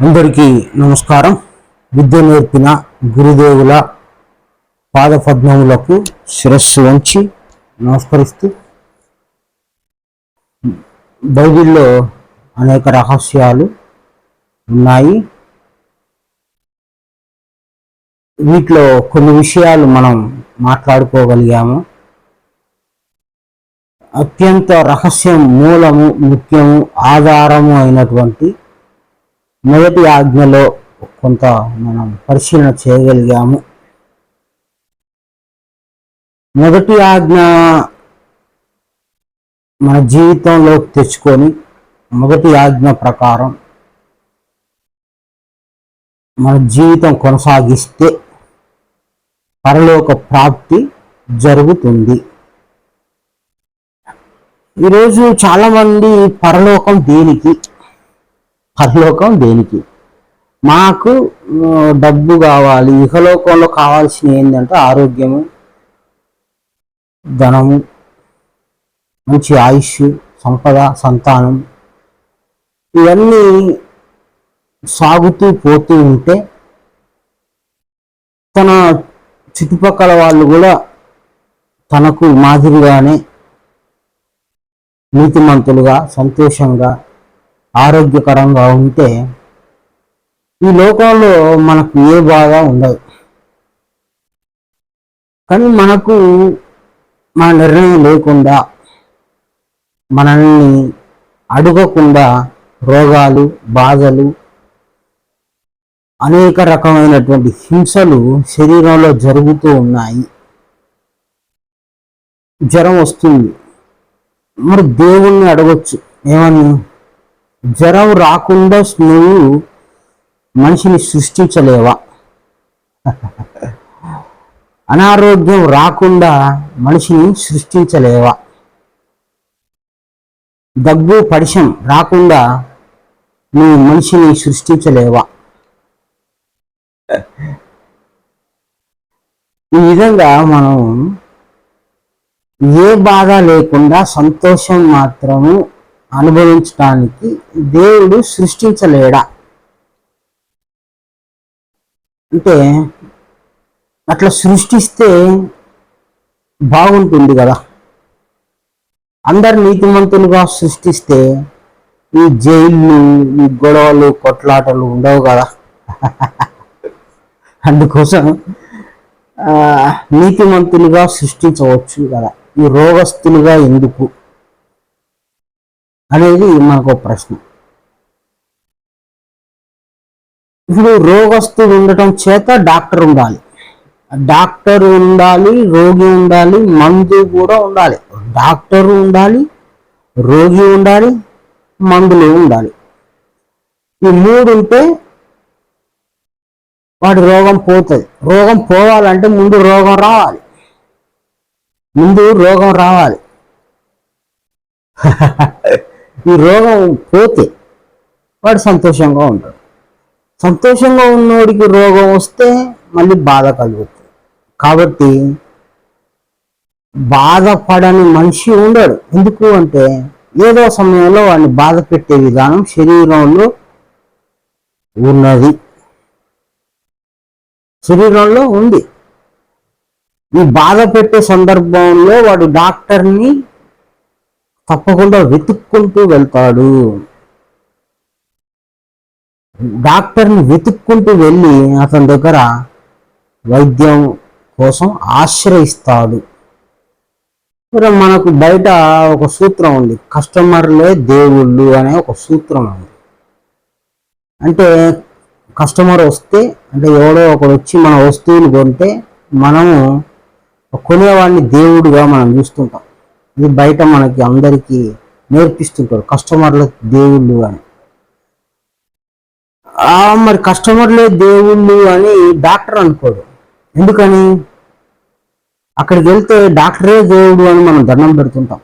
అందరికీ నమస్కారం. విద్య నేర్పిన గురుదేవుల పాదపద్మములకు శిరస్సు వంచి నమస్కరిస్తూ బైబిల్లో అనేక రహస్యాలు ఉన్నాయి. వీటిలో కొన్ని విషయాలు మనం మాట్లాడుకోగలిగాము. అత్యంత రహస్యం మూలము ముఖ్యము ఆధారము అయినటువంటి మొదటి ఆజ్ఞలో కొంత మనం పరిశీలన చేయగలిగాము. మొదటి ఆజ్ఞ మన జీవితంలోకి తెచ్చుకొని మొదటి ఆజ్ఞ ప్రకారం మన జీవితం కొనసాగిస్తే పరలోక ప్రాప్తి జరుగుతుంది. ఈరోజు చాలామంది పరలోకం దేనికి? పరలోకం దేనికి? మాకు డబ్బు కావాలి ఇహలోకంలో కావాల్సిన ఏంటంటే ఆరోగ్యము ధనము మంచి ఆయుష్ సంపద సంతానం. ఇవన్నీ సాగుతూ పోతూ ఉంటే తన చుట్టుపక్కల వాళ్ళు కూడా తనకు మాదిరిగానే నీతిమంతులుగా సంతోషంగా ఆరోగ్యకరంగా ఉంటే ఈ లోకంలో మనకు ఏ బాధ ఉండదు. కానీ మనకు మన నిర్ణయం లేకుండా మనల్ని అడగకుండా రోగాలు బాధలు అనేక రకమైనటువంటి హింసలు శరీరంలో జరుగుతూ ఉన్నాయి. జ్వరం వస్తుంది. మరి దేవుణ్ణి అడగొచ్చు. ఏమని? జ్వరం రాకుండా నువ్వు మనిషిని సృష్టించలేవా? అనారోగ్యం రాకుండా మనిషిని సృష్టించలేవా? దగ్గు పడిశం రాకుండా నువ్వు మనిషిని సృష్టించలేవా? ఈ విధంగా మనం ఏ బాధ లేకుండా సంతోషం మాత్రము అనుభవించడానికి దేవుడు సృష్టించలేడా? అంటే అట్లా సృష్టిస్తే బాగుంటుంది కదా. అందరు నీతిమంతులుగా సృష్టిస్తే ఈ జైళ్ళు ఈ గొడవలు కొట్లాటలు ఉండవు కదా. అందుకోసం ఆ, నీతిమంతులుగా సృష్టించవచ్చు కదా. ఈ రోగస్తులుగా ఎందుకు? అనేది మనకు ప్రశ్న. ఇప్పుడు రోగస్తుడు ఉండటం చేత డాక్టర్ ఉండాలి. డాక్టర్ ఉండాలి రోగి ఉండాలి మందు కూడా ఉండాలి. డాక్టర్ ఉండాలి రోగి ఉండాలి మందులు ఉండాలి. ఈ మూడు ఉంటే వాడి రోగం పోతుంది. రోగం పోవాలంటే ముందు రోగం రావాలి. ముందు రోగం రావాలి. ఈ రోగం పోతే వాడు సంతోషంగా ఉంటాడు. సంతోషంగా ఉన్నోడికి రోగం వస్తే మళ్ళీ బాధ కలుగుతుంది. కాబట్టి బాధపడని మనిషి ఉండడు. ఎందుకు అంటే ఏదో సమయంలో వాడిని బాధ పెట్టే విధానం శరీరంలో ఉన్నది. శరీరంలో ఉంది. ఈ బాధ పెట్టే సందర్భంలో వాడు డాక్టర్ని తప్పకుండా వెతుక్కుంటూ వెళ్తాడు. డాక్టర్ని వెతుక్కుంటూ వెళ్ళి అతని దగ్గర వైద్యం కోసం ఆశ్రయిస్తాడు. మనకు బయట ఒక సూత్రం ఉంది. కస్టమర్లే దేవుళ్ళు అనే ఒక సూత్రం ఉంది. అంటే కస్టమర్ వస్తే అంటే ఎవడో ఒకడు వచ్చి మన వస్తువులు కొంటే మనము కొనేవాడిని దేవుడుగా మనం చూస్తుంటాం. ఇది బయట మనకి అందరికీ నేర్పిస్తుంటారు కస్టమర్ల దేవుళ్ళు అని. మరి కస్టమర్లే దేవుళ్ళు అని డాక్టర్ అనుకోడు. ఎందుకని? అక్కడికి వెళ్తే డాక్టరే దేవుడు అని మనం దండం పెడుతుంటాం.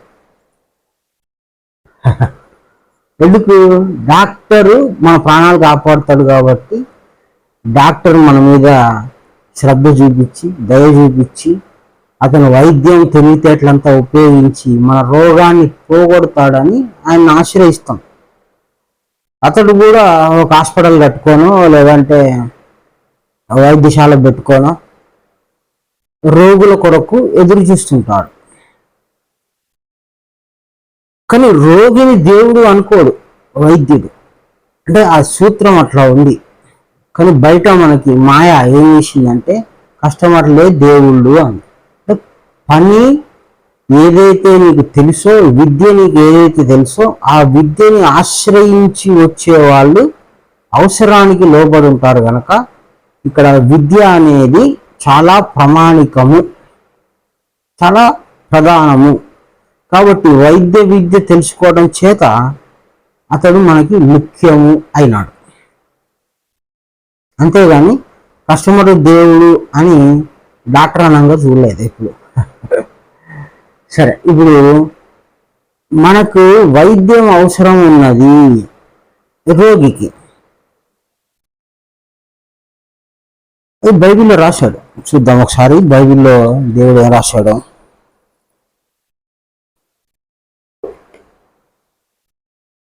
ఎందుకు? డాక్టరు మన ప్రాణాలు కాపాడుతాడు కాబట్టి డాక్టర్ మన మీద శ్రద్ధ చూపించి దయ చూపించి అతను వైద్యం తెలివితేటలంతా ఉపయోగించి మన రోగాన్ని పోగొడతాడని ఆయన ఆశ్రయిస్తాం. అతడు కూడా ఒక హాస్పిటల్ కట్టుకోను లేదంటే వైద్యశాల పెట్టుకోను రోగుల కొరకు ఎదురు చూస్తుంటాడు. కానీ రోగిని దేవుడు అనుకోడు వైద్యుడు. అంటే ఆ సూత్రం అట్లా ఉంది. కానీ బయట మనకి మాయ ఏం చేసిందంటే కస్టమర్లే దేవుళ్ళు అని పని ఏదైతే నీకు తెలుసో విద్య నీకు ఏదైతే తెలుసో ఆ విద్యని ఆశ్రయించి వచ్చే వాళ్ళు అవసరానికి లోబడి ఉంటారు కనుక ఇక్కడ విద్య అనేది చాలా ప్రామాణికము చాలా ప్రధానము. కాబట్టి వైద్య విద్య తెలుసుకోవడం చేత అతడు మనకి ముఖ్యము అయినాడు. అంతేగాని కస్టమర్ దేవుడు అని డాక్టర్ అనంగా చూడలేదు ఇప్పుడు సరే ఇప్పుడు మనకు వైద్యం అవసరం ఉన్నది రోగికి. బైబిల్లో రాశాడు. చూద్దాం ఒకసారి బైబిల్లో దేవుడు ఏం రాశాడు?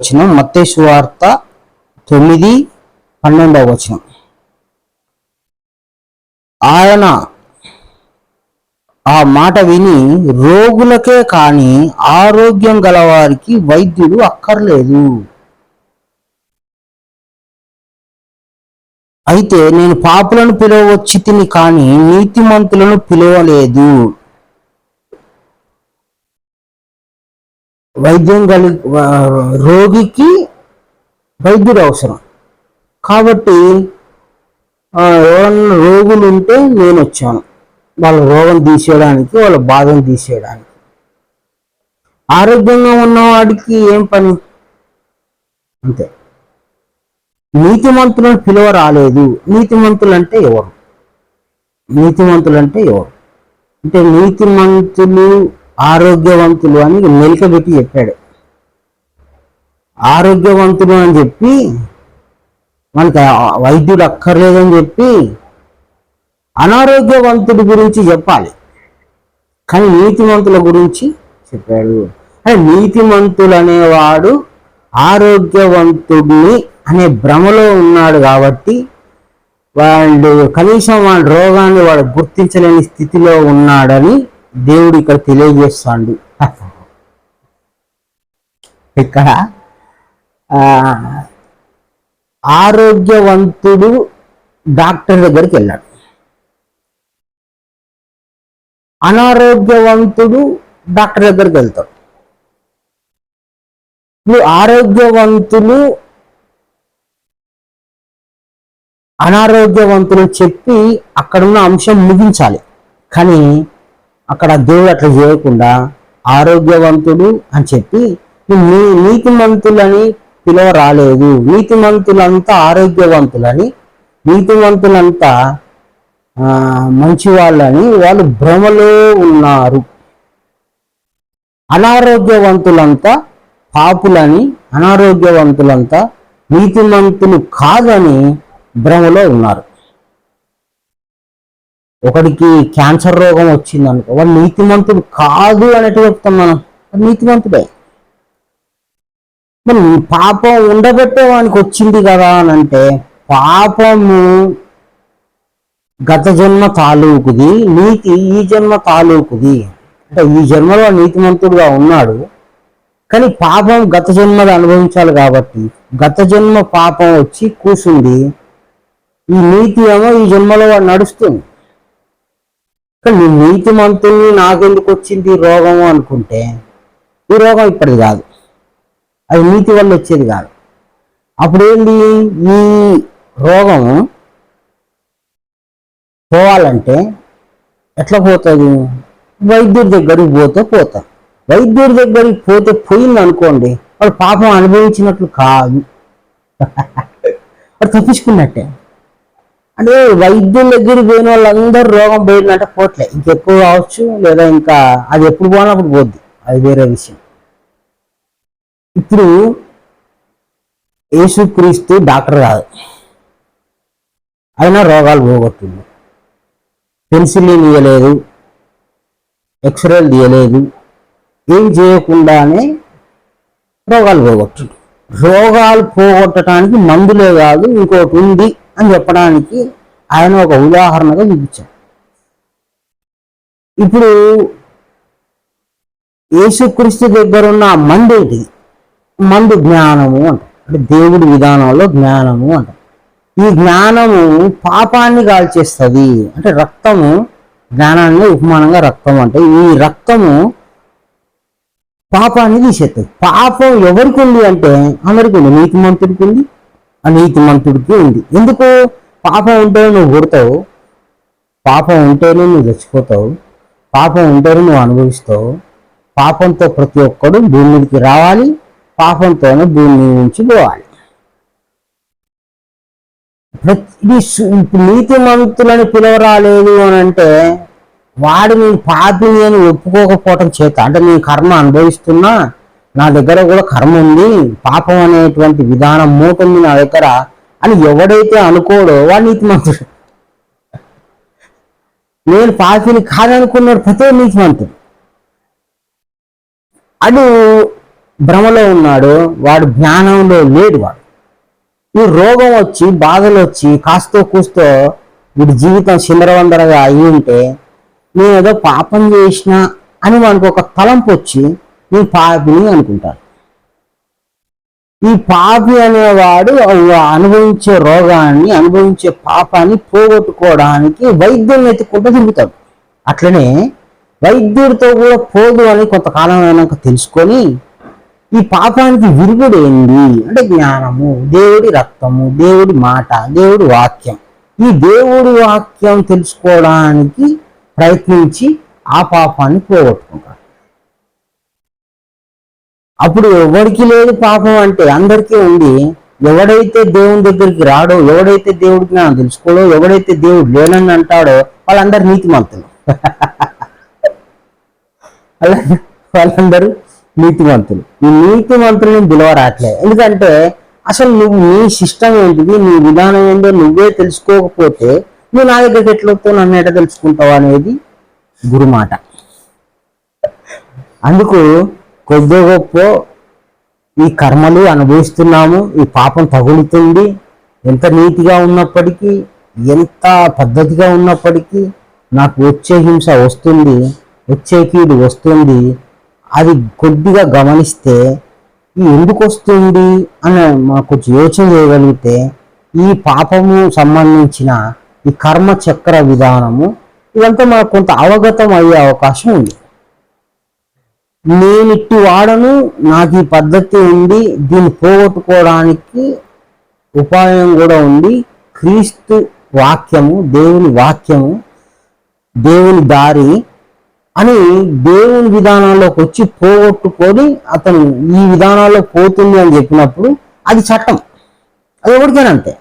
వచ్చిన మత్తేసు వార్త తొమ్మిది పన్నెండవ వచనం. ఆయన ఆ మాట విని రోగులకే కాని ఆరోగ్యం గలవారికి వైద్యుడు అక్కర్లేదు. అయితే నేను పాపులను పిలవచ్చి తిని కానీ నీతిమంతులను పిలవలేదు. వైద్యం కలి రోగికి వైద్యుడు అవసరం. కాబట్టి ఎవరన్నా రోగులు ఉంటే నేను వచ్చాను వాళ్ళ రోగం తీసేయడానికి వాళ్ళ బాధను తీసేయడానికి. ఆరోగ్యంగా ఉన్నవాడికి ఏం పని? అంతే. నీతిమంతులను పిలువ రాలేదు నీతిమంతులు అంటే ఎవరు? నీతిమంతులు అంటే ఎవరు? అంటే నీతిమంతులు ఆరోగ్యవంతులు అని మెలికబెట్టి చెప్పాడు. ఆరోగ్యవంతులు అని చెప్పి మనకి వైద్యుడు అక్కర్లేదని చెప్పి అనారోగ్యవంతుడి గురించి చెప్పాలి. కానీ నీతిమంతుల గురించి చెప్పాడు. అంటే నీతిమంతులు అనేవాడు ఆరోగ్యవంతుడిని అనే భ్రమలో ఉన్నాడు కాబట్టి వాళ్ళు కనీసం వాడి రోగాన్ని వాడు గుర్తించలేని స్థితిలో ఉన్నాడని దేవుడు ఇక్కడ తెలియజేస్తాడు. ఇక్కడ ఆరోగ్యవంతుడు డాక్టర్ దగ్గరికి వెళ్ళాడు. అనారోగ్యవంతుడు డాక్టర్ దగ్గరికి వెళ్తాడు. ఇప్పుడు ఆరోగ్యవంతులు అనారోగ్యవంతులు చెప్పి అక్కడున్న అంశం ముగించాలి. కానీ అక్కడ దేవుడు అట్లా చేయకుండా ఆరోగ్యవంతుడు అని చెప్పి నీ నీతిమంతులని పిలువ రాలేదు నీతిమంతులంతా ఆరోగ్యవంతులని నీతిమంతులంతా మంచి వాళ్ళని వాళ్ళు భ్రమలో ఉన్నారు. అనారోగ్యవంతులంతా పాపులని అనారోగ్యవంతులంతా నీతిమంతులు కాదని భ్రమలో ఉన్నారు. ఒకడికి క్యాన్సర్ రోగం వచ్చింది అనుకో వాడు నీతిమంతుడు కాదు అనేట్టు చెప్తాం మనం. వాడు నీతిమంతుడే. మరి పాపం ఉండబెట్టే వానికి వచ్చింది కదా అని అంటే పాపము గత జన్మ తాలూకుది నీతి ఈ జన్మ తాలూకుది. అంటే ఈ జన్మలో నీతిమంతుడుగా ఉన్నాడు కానీ పాపం గత జన్మది అనుభవించాలి కాబట్టి గత జన్మ పాపం వచ్చి కూసుంది ఈ నీతి ఏమో ఈ జన్మలో వాడు నడుస్తుంది. కానీ నీ మంతుల్ని నాకెందుకు వచ్చింది ఈ రోగము అనుకుంటే ఈ రోగం ఇప్పటిది కాదు. అది నీతి వల్ల వచ్చేది కాదు. అప్పుడు ఈ రోగం పోవాలంటే ఎట్లా పోతుంది? వైద్యుడి దగ్గరికి పోతే పోతా. వైద్యుడి దగ్గరికి పోతే పోయింది అనుకోండి వాడు పాపం అనుభవించినట్లు కాదు. వాడు తప్పించుకున్నట్టే. అంటే వైద్యుల దగ్గరికి పోయిన వాళ్ళందరూ రోగం పోయిందంటే పోట్లే. ఇంకెక్కువ కావచ్చు లేదా ఇంకా అది ఎప్పుడు పోయినప్పుడు పోద్ది. అది వేరే విషయం. ఇప్పుడు యేసుక్రీస్తు డాక్టర్ కాదు. అయినా రోగాలు పోగొట్టింది పెన్సిలిన్ ఇవ్వలేదు ఎక్స్రేలు తీయలేదు ఏం చేయకుండానే రోగాలు పోగొట్టిండు రోగాలు పోగొట్టడానికి మందులే కాదు ఇంకోటి ఉంది అని చెప్పడానికి ఆయన ఒక ఉదాహరణగా చూపించాడు ఇప్పుడు యేసుక్రీస్తు దగ్గర ఉన్న ఆ మందు ఏంటి మందు జ్ఞానము అంట. అంటే దేవుడి విధానంలో జ్ఞానము అంట. ఈ జ్ఞానము పాపాన్ని కాల్చేస్తుంది. అంటే రక్తము జ్ఞానాన్ని ఉపమానంగా రక్తం అంటే ఈ రక్తము పాపాన్ని తీసేస్తుంది పాపం ఎవరికి ఉంది అంటే అందరికి ఉంది నీతిమంతుడికి ఉంది ఆ నీతిమంతుడికి ఉంది. ఎందుకు? పాపం ఉంటే నువ్వు పుడతావు. పాపం ఉంటేనే నువ్వు చచ్చిపోతావు. పాపం ఉంటేనే నువ్వు అనుభవిస్తావు. పాపంతో ప్రతి ఒక్కడు భూమి మీదకి రావాలి. పాపంతోనే భూమి నుంచి పోవాలి. ప్రతి నీతి మంతులను పిలవరాలేదు అని అంటే వాడు నేను పాపిని అని ఒప్పుకోకపోవటం చేత. అంటే నేను కర్మ అనుభవిస్తున్నా నా దగ్గర కూడా కర్మ ఉంది పాపం అనేటువంటి విధానం మూట ఉంది నా దగ్గర అని ఎవడైతే అనుకోడో వాడు నీతిమంతుడు. నేను పాపిని కాదనుకున్నాడు ప్రతి నీతిమంతుడు. అడు భ్రమలో ఉన్నాడు వాడు జ్ఞానంలో లేడు వాడు. ఈ రోగం వచ్చి బాధలు వచ్చి కాస్తో కూస్తో వీడి జీవితం చిందరవందరగా అయి ఉంటే నేను ఏదో పాపం చేసిన అని మనకు ఒక తలంపు వచ్చి నేను పాపిని అనుకుంటాను ఈ పాపి అనేవాడు అనుభవించే రోగాన్ని అనుభవించే పాపాన్ని పోగొట్టుకోవడానికి వైద్యం ఎత్తుకుంటూ తిరుగుతాడు. అట్లనే వైద్యుడితో కూడా పోదు అని కొంతకాలం అయినాక తెలుసుకొని ఈ పాపానికి విరుగుడు ఏంది అంటే జ్ఞానము దేవుడి రక్తము దేవుడి మాట దేవుడి వాక్యం. ఈ దేవుడి వాక్యం తెలుసుకోవడానికి ప్రయత్నించి ఆ పాపాన్ని పోగొట్టుకుంటాడు అప్పుడు ఎవరికి లేదు పాపం అంటే అందరికీ ఉంది. ఎవడైతే దేవుని దగ్గరికి రాడో ఎవడైతే దేవుడి జ్ఞానం తెలుసుకోడో ఎవడైతే దేవుడు లేనని అంటాడో వాళ్ళందరు నీతిమంతులు. వాళ్ళ- వాళ్ళందరూ నీతివంతులు. ఈ నీతివంతులను పిలవరాట్లే ఎందుకంటే అసలు నువ్వు నీ సిస్టమ్ ఏంటిది నీ విధానం ఏంటో నువ్వే తెలుసుకోకపోతే నువ్వు నా దగ్గరికి ఎట్లా నన్ను ఎట్లా తెలుసుకుంటావు అనేది గురుమాట. అందుకు కొద్ది గొప్ప ఈ కర్మలు అనుభవిస్తున్నాము ఈ పాపం తగులుతుంది. ఎంత నీతిగా ఉన్నప్పటికీ ఎంత పద్ధతిగా ఉన్నప్పటికీ నాకు వచ్చే హింస వస్తుంది వచ్చే కీడు వస్తుంది. అది కొద్దిగా గమనిస్తే ఈ ఎందుకు వస్తుంది? అని మాకు కొంచెం యోచన చేయగలిగితే ఈ పాపము సంబంధించిన ఈ కర్మ చక్ర విధానము ఇదంతా మనకు కొంత అవగతం అయ్యే అవకాశం ఉంది. నేను ఇట్టి వాడను నాకు ఈ పద్ధతి ఉంది దీన్ని పోగొట్టుకోవడానికి ఉపాయం కూడా ఉంది. క్రీస్తు వాక్యము దేవుని వాక్యము దేవుని దారి అని దేవుని విధానాల్లోకి వచ్చి పోగొట్టుకొని అతను ఈ విధానాల్లో పోతుంది అని చెప్పినప్పుడు అది చట్టం. అది ఎవరికైనా అంతే.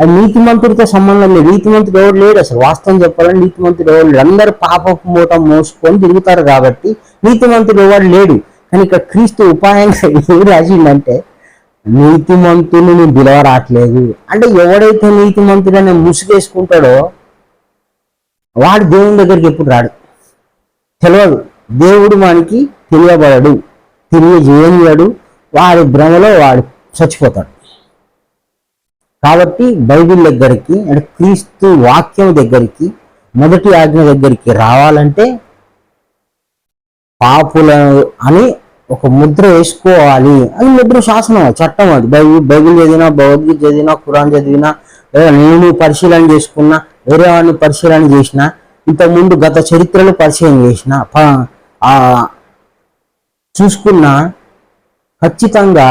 అది నీతిమంతుడితో సంబంధం లేదు. నీతిమంతుడు ఎవరు లేడు అసలు. వాస్తవం చెప్పాలంటే నీతిమంతుడు ఎవరు లేడు. అందరు పాపపు మూట మోసుకొని తిరుగుతారు కాబట్టి నీతిమంతుడు ఎవరు లేడు. కానీ ఇక్కడ క్రీస్తు ఉపాయంగా ఏం రాసిందంటే నీతిమంతుని పిలవరాట్లేదు. అంటే ఎవడైతే నీతిమంతుడనే ముసుగేసుకుంటాడో వాడు దేవుని దగ్గరికి ఎప్పుడు రాడు. తెలియదు దేవుడు మనకి తెలియబడడు. తెలియజేయనివాడు వాడి భ్రమలో వాడు చచ్చిపోతాడు. కాబట్టి బైబిల్ దగ్గరికి అంటే క్రీస్తు వాక్యం దగ్గరికి మొదటి ఆజ్ఞ దగ్గరికి రావాలంటే పాపుల అని ఒక ముద్ర వేసుకోవాలి. అది ముద్ర శాసనం చట్టం అది. బైబిల్ బైబిల్ చదివినా భగవద్గీత చదివినా ఖురాన్ చదివినా లేదా నేను పరిశీలన చేసుకున్నా వేరే వాడిని పరిశీలన చేసిన ఇంతకుముందు గత చరిత్రను పరిచయం చేసిన చూసుకున్న ఖచ్చితంగా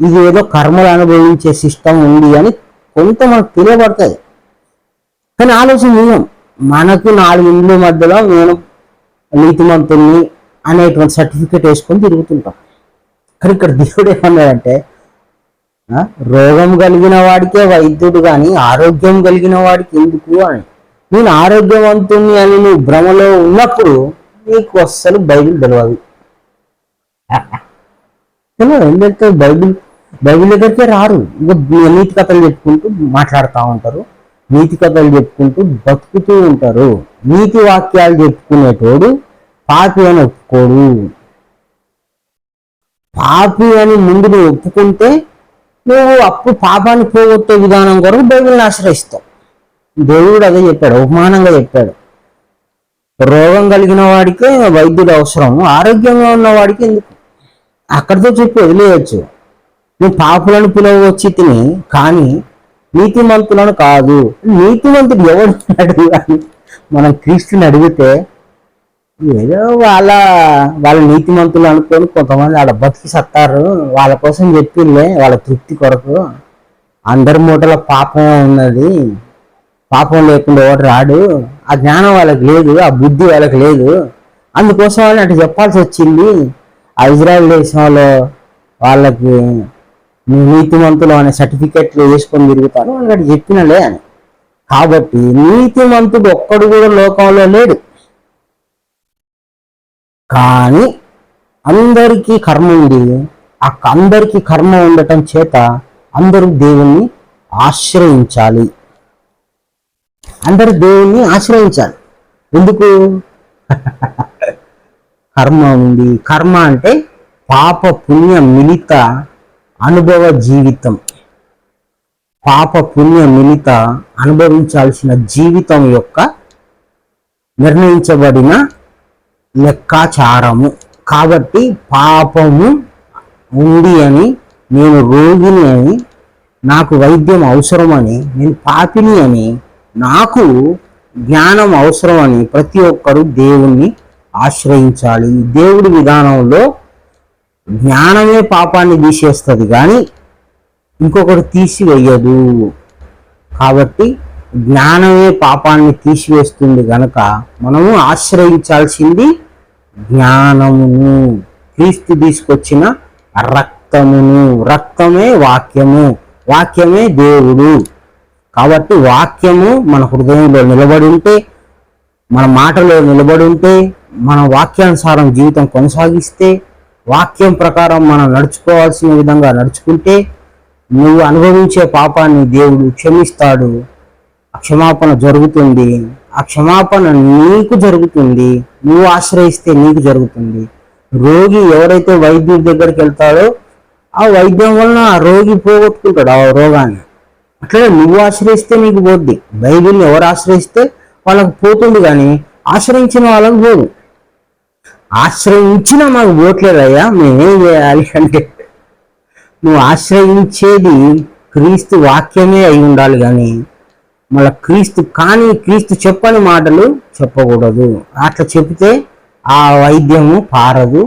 ఇది ఏదో కర్మలు అనుభవించే సిస్టమ్ ఉంది అని కొంత మనకు తెలియబడుతుంది కానీ ఆలోచన చేయం మనకు నాలుగు ఇండ్ల మధ్యలో నేను నీతిమంతుల్ని అనేటువంటి సర్టిఫికేట్ వేసుకొని తిరుగుతుంటాం. కానీ ఇక్కడ దేవుడు ఏమన్నాడంటే రోగం కలిగిన వాడికే వైద్యుడు కానీ ఆరోగ్యం కలిగిన వాడికి ఎందుకు అని. నేను ఆరోగ్యవంతుణ్ణి అని నువ్వు భ్రమలో ఉన్నప్పుడు నీకు అస్సలు బైబిల్ తెలియదు తెలియదు ఎందుకంటే బైబిల్ బైబిల్ దగ్గరికే రారు. ఇంకా నీతి కథలు చెప్పుకుంటూ మాట్లాడుతూ ఉంటారు. నీతి కథలు చెప్పుకుంటూ బతుకుతూ ఉంటారు. నీతి వాక్యాలు చెప్పుకునేటోడు పాపి అని ఒప్పుకోడు. పాపి అని ముందు నువ్వు ఒప్పుకుంటే నువ్వు అప్పుడు పాపాన్ని పోగొట్టే విధానం కొరకు బైబిల్ని ఆశ్రయిస్తావు. దేవుడు అదే చెప్పాడు అవమానంగా చెప్పాడు. రోగం కలిగిన వాడికే వైద్యుడు అవసరం ఆరోగ్యంగా ఉన్నవాడికి ఎందుకు? అక్కడితో చెప్పి వదిలేయచ్చు. నువ్వు పాపులను పిలవచ్చు తిని కానీ నీతిమంతులను కాదు. నీతిమంతుడు ఎవడు అడుగు అని మనం క్రీస్తుని అడిగితే ఏదో వాళ్ళ వాళ్ళ నీతిమంతులు అనుకొని కొంతమంది ఆడ బతికి సత్తారు వాళ్ళ కోసం చెప్పిందే వాళ్ళ తృప్తి కొరకు. అందరి మూటల పాపం ఉన్నది. పాపం లేకుండా ఎవడు రాడు? ఆ జ్ఞానం వాళ్ళకి లేదు ఆ బుద్ధి వాళ్ళకి లేదు. అందుకోసం వాళ్ళని అటు చెప్పాల్సి వచ్చింది. ఆ ఇజ్రాయెల్ దేశంలో వాళ్ళకి నీతిమంతులు అనే సర్టిఫికెట్లు వేసుకొని తిరుగుతారు. వాళ్ళకి చెప్పినలే అని. కాబట్టి నీతిమంతుడు ఒక్కడు కూడా లోకంలో లేడు. కానీ అందరికీ కర్మ ఉంది. ఆ అందరికీ కర్మ ఉండటం చేత అందరూ దేవుణ్ణి ఆశ్రయించాలి. అందరు దేవుణ్ణి ఆశ్రయించాలి. ఎందుకు? కర్మ ఉంది. కర్మ అంటే పాప పుణ్య మిలిత అనుభవ జీవితం. పాప పుణ్య మిలిత అనుభవించాల్సిన జీవితం యొక్క నిర్ణయించబడిన లెక్కాచారము. కాబట్టి పాపము ఉంది అని నేను రోగిని అని నాకు వైద్యం అవసరమని నేను పాపిని అని నాకు జ్ఞానం అవసరమని ప్రతి ఒక్కరూ దేవుణ్ణి ఆశ్రయించాలి. దేవుడి విధానంలో జ్ఞానమే పాపాన్ని తీసేస్తుంది కానీ ఇంకొకటి తీసివేయదు. కాబట్టి జ్ఞానమే పాపాన్ని తీసివేస్తుంది గనక మనము ఆశ్రయించాల్సింది జ్ఞానమును క్రీస్తు తీసుకొచ్చిన రక్తమును. రక్తమే వాక్యము. వాక్యమే దేవుడు. కాబట్టి వాక్యము మన హృదయంలో నిలబడి ఉంటే మన మాటలో నిలబడి ఉంటే మన వాక్యానుసారం జీవితం కొనసాగిస్తే వాక్యం ప్రకారం మనం నడుచుకోవాల్సిన విధంగా నడుచుకుంటే నువ్వు అనుభవించే పాపాన్ని దేవుడు క్షమిస్తాడు. ఆ క్షమాపణ జరుగుతుంది. ఆ క్షమాపణ నీకు జరుగుతుంది. నువ్వు ఆశ్రయిస్తే నీకు జరుగుతుంది. రోగి ఎవరైతే వైద్యుడి దగ్గరికి వెళ్తాడో ఆ వైద్యం వలన ఆ రోగి పోగొట్టుకుంటాడు ఆ రోగాన్ని. అట్లనే నువ్వు ఆశ్రయిస్తే నీకు పోద్ది బైబిల్ని ఎవరు ఆశ్రయిస్తే వాళ్ళకు పోతుంది కానీ ఆశ్రయించిన వాళ్ళకు పోదు. ఆశ్రయించినా మాకు పోట్లేదయ్యా మేమేం చేయాలి అంటే. నువ్వు ఆశ్రయించేది క్రీస్తు వాక్యమే అయి ఉండాలి కానీ మళ్ళీ క్రీస్తు కానీ క్రీస్తు చెప్పని మాటలు చెప్పకూడదు. అట్లా చెప్తే ఆ వైద్యము పారదు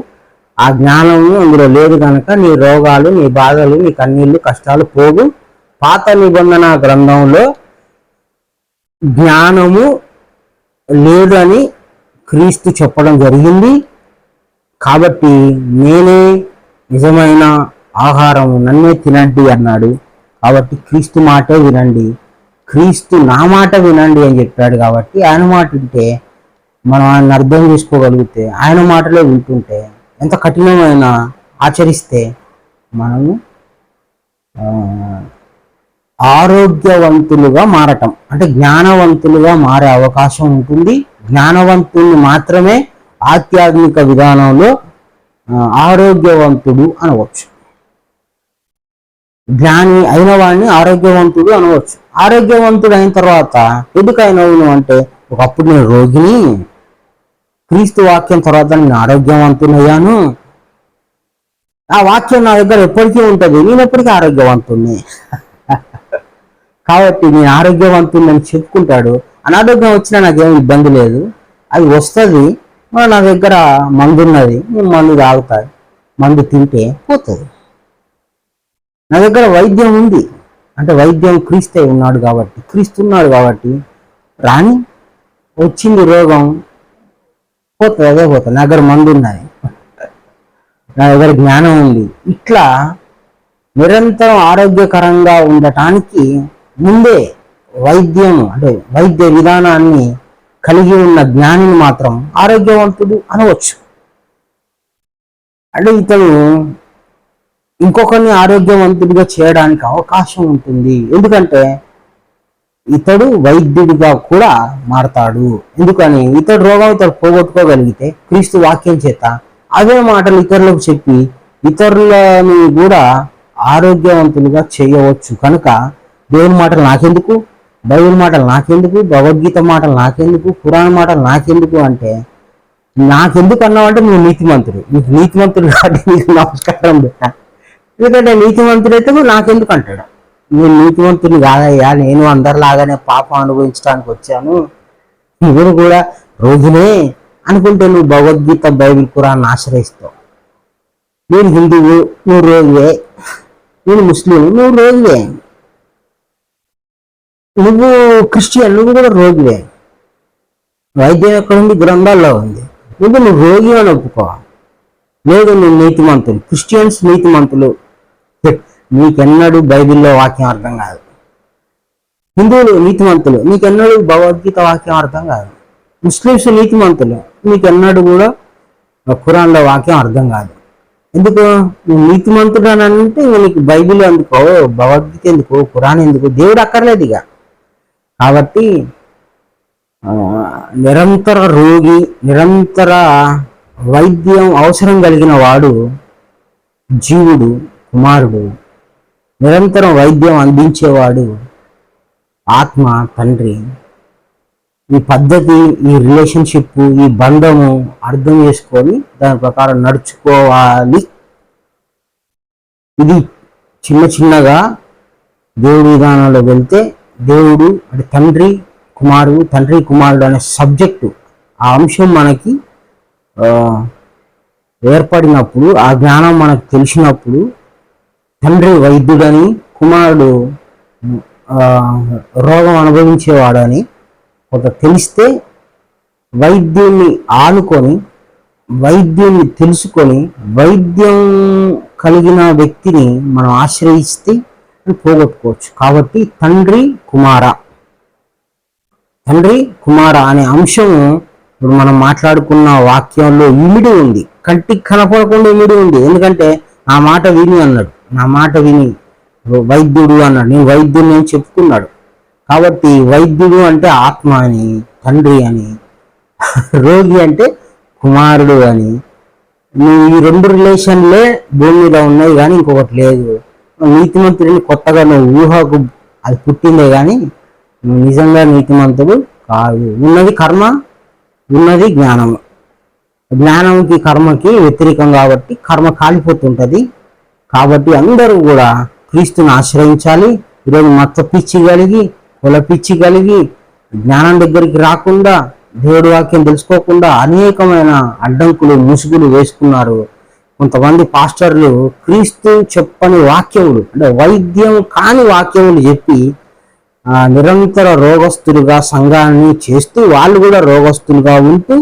ఆ జ్ఞానము అందులో లేదు కనుక నీ రోగాలు నీ బాధలు నీ కన్నీళ్ళు కష్టాలు పోగు పాత నిబంధన గ్రంథంలో జ్ఞానము లేదని క్రీస్తు చెప్పడం జరిగింది. కాబట్టి నేనే నిజమైన ఆహారం నన్నే తినండి అన్నాడు. కాబట్టి క్రీస్తు మాటే వినండి. క్రీస్తు నా మాట వినండి అని చెప్పాడు కాబట్టి ఆయన మాట వింటే మనం ఆయన అర్థం చేసుకోగలిగితే ఆయన మాటలే వింటుంటే ఎంత కఠినమైన ఆచరిస్తే మనము ఆరోగ్యవంతులుగా మారటం. అంటే జ్ఞానవంతులుగా మారే అవకాశం ఉంటుంది. జ్ఞానవంతుల్ని మాత్రమే ఆధ్యాత్మిక విధానంలో ఆరోగ్యవంతుడు అనవచ్చు. జ్ఞాని అయిన వాడిని ఆరోగ్యవంతుడు అనవచ్చు. ఆరోగ్యవంతుడు అయిన తర్వాత ఎందుకు అంటే ఒకప్పుడు నేను రోగిని క్రీస్తు వాక్యం తర్వాత నేను ఆరోగ్యవంతునయ్యాను ఆ వాక్యం నా దగ్గర ఎప్పటికీ ఉంటుంది. నేను ఎప్పటికీ ఆరోగ్యవంతుణ్ణి. కాబట్టి నేను ఆరోగ్యవంతుని అని చెప్పుకుంటాడు. అనారోగ్యం వచ్చినా నాకేం ఇబ్బంది లేదు. అది వస్తుంది. మరి నా దగ్గర మందు ఉన్నది నేను మందు తాగుతాయి మందు తింటే పోతుంది. నా దగ్గర వైద్యం ఉంది. అంటే వైద్యం క్రీస్తే ఉన్నాడు కాబట్టి క్రీస్తు ఉన్నాడు కాబట్టి రాని వచ్చింది రోగం పోతుంది అదే పోతుంది. నా దగ్గర మందు ఉన్నది నా దగ్గర జ్ఞానం ఉంది. ఇట్లా నిరంతరం ఆరోగ్యకరంగా ఉండటానికి ముందే వైద్యం అంటే వైద్య విధానాన్ని కలిగి ఉన్న జ్ఞానిని మాత్రం ఆరోగ్యవంతుడు అనవచ్చు. అంటే ఇతను ఇంకొకరిని ఆరోగ్యవంతుడిగా చేయడానికి అవకాశం ఉంటుంది. ఎందుకంటే ఇతడు వైద్యుడిగా కూడా మారతాడు. ఎందుకని? ఇతడు రోగం ఇతడు పోగొట్టుకోగలిగితే క్రీస్తు వాక్యం చేత అదే మాటలు ఇతరులకు చెప్పి ఇతరులని కూడా ఆరోగ్యవంతులుగా చేయవచ్చు. కనుక దేవుని మాటలు నాకెందుకు? బైబిల్ మాటలు నాకెందుకు? భగవద్గీత మాటలు నాకెందుకు? పురాణ మాటలు నాకెందుకు అంటే నాకెందుకు అన్నావు అంటే నువ్వు నీతిమంతుడు. నీకు నీతిమంతుడు కాబట్టి నీకు నమస్కారం పెట్టా. ఎందుకంటే నీతిమంతుడు అయితే నువ్వు నాకెందుకు అంటాడు నేను నీతిమంతుని కాదయ్యా నేను అందరిలాగానే పాపం అనుభవించడానికి వచ్చాను. నువ్వు కూడా రోజునే అనుకుంటే నువ్వు భగవద్గీత బైబిల్ కురాన్ని ఆశ్రయిస్తావు. నేను హిందువు నువ్వు రోజువే నేను ముస్లిం నువ్వు రోజువే నువ్వు క్రిస్టియన్ నువ్వు కూడా రోగివే. వైద్యం ఎక్కడుంది గ్రంథాల్లో ఉంది. నువ్వు నువ్వు రోగి అని ఒప్పుకో. లేదు నువ్వు నీతిమంతులు. క్రిస్టియన్స్ నీతిమంతులు. నీకెన్నడూ బైబిల్లో వాక్యం అర్థం కాదు. హిందువులు నీతిమంతులు. నీకెన్నడూ భగవద్గీత వాక్యం అర్థం కాదు. ముస్లిమ్స్ నీతిమంతులు. నీకెన్నడూ కూడా ఖురాన్లో వాక్యం అర్థం కాదు. ఎందుకు? నువ్వు నీతిమంతుడు అని అంటే నీకు బైబిల్ ఎందుకో? భగవద్గీత ఎందుకు? ఖురాన్ ఎందుకు? దేవుడు అక్కర్లేదు ఇక. కాబట్టి నిరంతర రోగి నిరంతర వైద్యం అవసరం కలిగిన వాడు జీవుడు కుమారుడు నిరంతరం వైద్యం అందించేవాడు ఆత్మ తండ్రి. ఈ పద్ధతి ఈ రిలేషన్షిప్ ఈ బంధము అర్థం చేసుకొని దాని ప్రకారం నడుచుకోవాలి. ఇది చిన్న చిన్నగా దేవుడి విధానంలో వెళ్తే దేవుడు అంటే తండ్రి కుమారుడు తండ్రి కుమారుడు అనే సబ్జెక్టు. ఆ అంశం మనకి ఏర్పడినప్పుడు ఆ జ్ఞానం మనకు తెలిసినప్పుడు తండ్రి వైద్యుడని కుమారుడు రోగం అనుభవించేవాడని కొంత తెలిస్తే వైద్యుని ఆనుకొని వైద్యుని తెలుసుకొని వైద్యం కలిగిన వ్యక్తిని మనం ఆశ్రయిస్తే పోగొట్టుకోవచ్చు. కాబట్టి తండ్రి కుమార. తండ్రి కుమార అనే అంశము ఇప్పుడు మనం మాట్లాడుకున్న వాక్యంలో ఇమిడి ఉంది. కంటికి కనపడకుండా ఇమిడి ఉంది. ఎందుకంటే నా మాట విని అన్నాడు. నా మాట విని వైద్యుడు అన్నాడు. నేను వైద్యుడిని అని చెప్పుకున్నాడు. కాబట్టి వైద్యుడు అంటే ఆత్మ అని తండ్రి అని రోగి అంటే కుమారుడు అని. నువ్వు ఈ రెండు రిలేషన్లే భూమి మీద ఉన్నాయి కానీ ఇంకొకటి లేదు. నీతిమంతుడిని కొత్తగా నువ్వు ఊహకు అది పుట్టిందే కానీ నువ్వు నిజంగా నీతిమంతుడు కాదు. ఉన్నది కర్మ ఉన్నది జ్ఞానము జ్ఞానంకి కర్మకి వ్యతిరేకం కాబట్టి కర్మ కాలిపోతుంటుంది. కాబట్టి అందరూ కూడా క్రీస్తుని ఆశ్రయించాలి. ఈరోజు మత్త పిచ్చి కలిగి కుల పిచ్చి కలిగి జ్ఞానం దగ్గరికి రాకుండా దేవుడి వాక్యం తెలుసుకోకుండా అనేకమైన అడ్డంకులు ముసుగులు వేసుకున్నారు. కొంతమంది పాస్టర్లు క్రీస్తు చెప్పని వాక్యములు అంటే వైద్యం కాని వాక్యములు చెప్పి నిరంతర రోగస్తులుగా సంఘాన్ని చేస్తూ వాళ్ళు కూడా రోగస్తులుగా ఉంటూ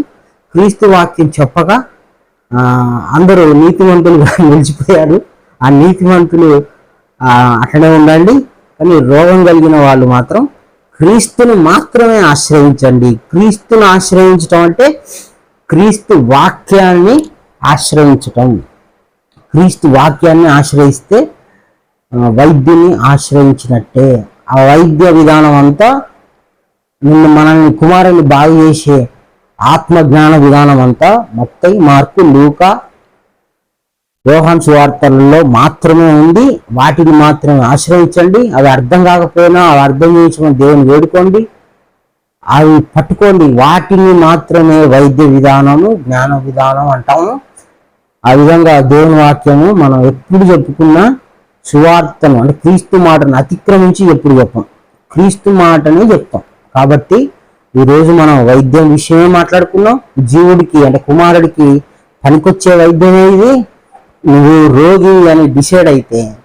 క్రీస్తు వాక్యం చెప్పగా అందరూ నీతిమంతులుగా నిలిచిపోయారు. ఆ నీతిమంతులు అట్లనే ఉండండి. కానీ రోగం కలిగిన వాళ్ళు మాత్రం క్రీస్తుని మాత్రమే ఆశ్రయించండి. క్రీస్తుని ఆశ్రయించటం అంటే క్రీస్తు వాక్యాన్ని ఆశ్రయించటం. క్రీస్తు వాక్యాన్ని ఆశ్రయిస్తే వైద్యుని ఆశ్రయించినట్టే. ఆ వైద్య విధానం అంతా నిన్ను మనల్ని కుమారుని బాగు చేసే ఆత్మజ్ఞాన విధానం అంతా మొత్తం మార్కు లూక యోహాన్ సువార్తలలో మాత్రమే ఉంది. వాటిని మాత్రమే ఆశ్రయించండి. అవి అర్థం కాకపోయినా అవి అర్థం చేయించమని దేవుని వేడుకోండి. అవి పట్టుకోండి. వాటిని మాత్రమే వైద్య విధానము జ్ఞాన విధానం అంటాము. ఆ విధంగా దేవుని వాక్యము మనం ఎప్పుడు చెప్పుకున్నా సువార్తను అంటే క్రీస్తు మాటను అతిక్రమించి ఎప్పుడు చెప్పాం. క్రీస్తు మాటనే చెప్తాం. కాబట్టి ఈరోజు మనం వైద్యం విషయమే మాట్లాడుకున్నాం. జీవుడికి అంటే కుమారుడికి పనికొచ్చే వైద్యమే ఇది. నువ్వు రోగి అని డిసైడ్ అయితే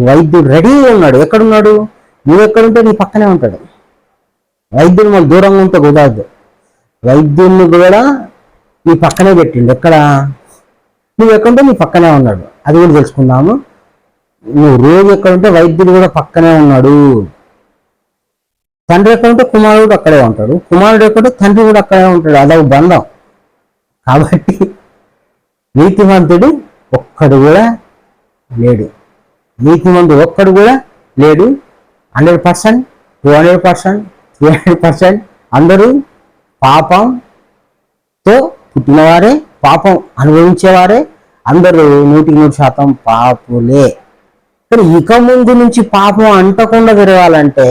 వైద్యుడు రెడీగా ఉన్నాడు. ఎక్కడున్నాడు? నువ్వు ఎక్కడుంటే నీ పక్కనే ఉంటాడు. వైద్యుడు మనకు దూరంగా ఉంటే కుదరదు. వైద్యుడిని కూడా నీ పక్కనే పెట్టిండు. ఎక్కడ? నువ్వు ఎక్కడుంటే నీ పక్కనే ఉన్నాడు. అది కూడా తెలుసుకుందాము. నువ్వు రోజు ఎక్కడుంటే వైద్యుడు కూడా పక్కనే ఉన్నాడు. తండ్రి ఎక్కడుంటే కుమారుడు అక్కడే ఉంటాడు. కుమారుడు ఎక్కడుంటే తండ్రి కూడా అక్కడే ఉంటాడు. అదొక బంధం. కాబట్టి నీతిమంతుడు ఒక్కడు కూడా లేడు. నీతిమంతుడు ఒక్కడు కూడా లేడు. Hundred percent two hundred percent three hundred percent అందరూ పాపంతో పుట్టినవారే పాపం అనుభవించేవారే అందరూ నూటికి నూరు శాతం పాపులే. కానీ ఇక ముందు నుంచి పాపం అంటకుండా తిరగాలంటే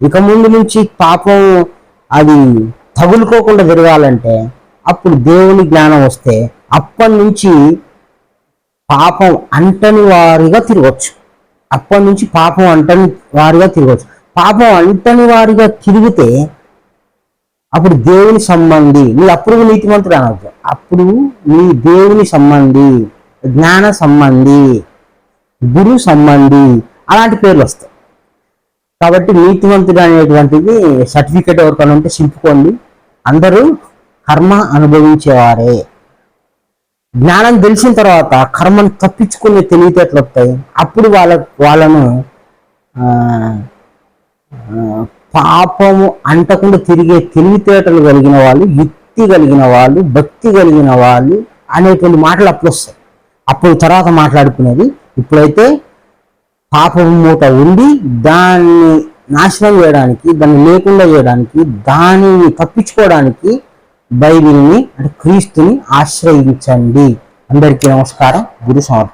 ఇక ముందు నుంచి పాపం అది తగులుకోకుండా తిరగాలంటే అప్పుడు దేవుని జ్ఞానం వస్తే అప్పటి నుంచి పాపం అంటని వారిగా తిరగచ్చు. అప్పటి నుంచి పాపం అంటని వారిగా తిరగచ్చు. పాపం అంటని వారిగా తిరిగితే అప్పుడు దేవుని సంబంధి నీ అప్పుడు నీతిమంతుడు అనవచ్చు అప్పుడు నీ దేవుని సంబంధి జ్ఞాన సంబంధి గురు సంబంధి అలాంటి పేర్లు వస్తాయి. కాబట్టి నీతివంతుడు అనేటువంటిది సర్టిఫికేట్ ఎవరికైనా ఉంటే చింపుకోండి. అందరూ కర్మ అనుభవించేవారే. జ్ఞానం తెలిసిన తర్వాత కర్మను తప్పించుకునే తెలివితేటలు వస్తాయి? అప్పుడు వాళ్ళ వాళ్ళను ఆ, పాపము అంటకుండా తిరిగే తెలివితేటలు కలిగిన వాళ్ళు భక్తి కలిగిన వాళ్ళు భక్తి కలిగిన వాళ్ళు అనేటువంటి మాటలు అప్పుడు వస్తాయి. అప్పుడు తర్వాత మాట్లాడుకునేది ఇప్పుడైతే పాపం మూట ఉండి దాన్ని నాశనం చేయడానికి దాన్ని లేకుండా చేయడానికి దానిని తప్పించుకోవడానికి బైబిల్ని అంటే క్రీస్తుని ఆశ్రయించండి. అందరికీ నమస్కారం. గురు సమర్పణ.